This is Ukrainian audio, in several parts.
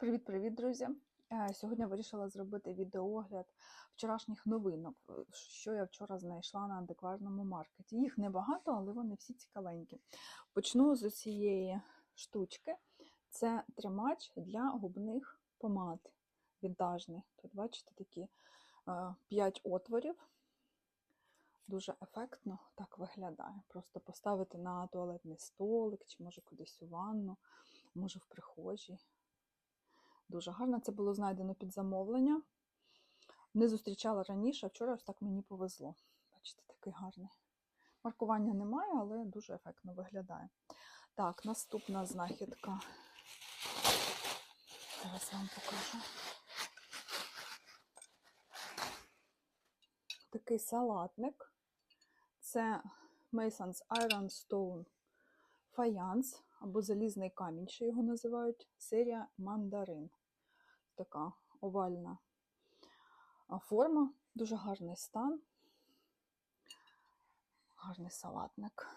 Привіт-привіт, друзі! Е, Сьогодні вирішила зробити відеоогляд вчорашніх новинок, е, що я вчора знайшла на антикварному маркеті. Їх небагато, але вони всі цікавенькі. Почну з цієї штучки. Це тримач для губних помад вінтажний. Тут, бачите, такі 5 отворів. Дуже ефектно так виглядає. Просто поставити на туалетний столик, чи може кудись у ванну, може в прихожій. Дуже гарно. Це було знайдено під замовлення. Не зустрічала раніше, а вчора ось так мені повезло. Бачите, такий гарний. Маркування немає, але дуже ефектно виглядає. Так, наступна знахідка. Зараз вам покажу. Такий салатник. Це Mason's Iron Stone фаянс або залізний камінь, що його називають, серія мандарин. Така овальна форма, дуже гарний стан. Гарний салатник.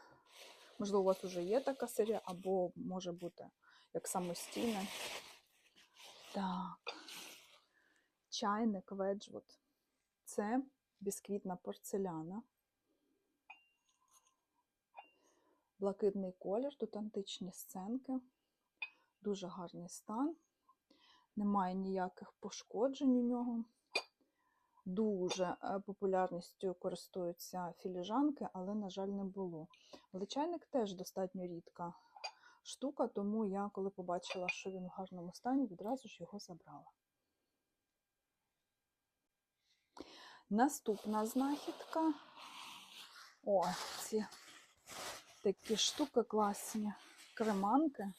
Можливо, у вас вже є така серія, або може бути як самостійне. Так, чайник Веджвуд. Це бісквітна порцеляна. Блакитний колір, тут античні сценки, дуже гарний стан, немає ніяких пошкоджень у нього. Дуже популярністю користуються філіжанки, але, на жаль, не було. Але чайник теж достатньо рідка штука, тому я, коли побачила, що він в гарному стані, відразу ж його забрала. Наступна знахідка. О, ці такі штуки класні. Креманки.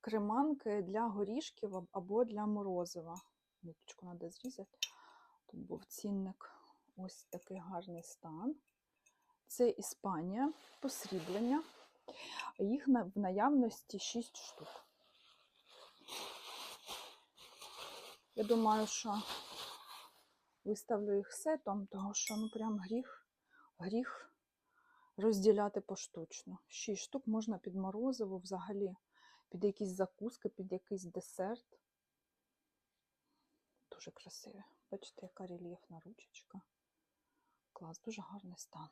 Креманки для горішків або для морозива. Ниточку треба зрізати. Тут був цінник. Ось такий гарний стан. Це Іспанія, посріблення. Їх в наявності 6 штук. Я думаю, що виставлю їх сетом, тому що ну прям гріх гріх розділяти поштучно. Шість штук можна під морозиво, взагалі, під якісь закуски, під якийсь десерт. Дуже красиві. Бачите, яка рельєфна ручечка. Клас, дуже гарний стан.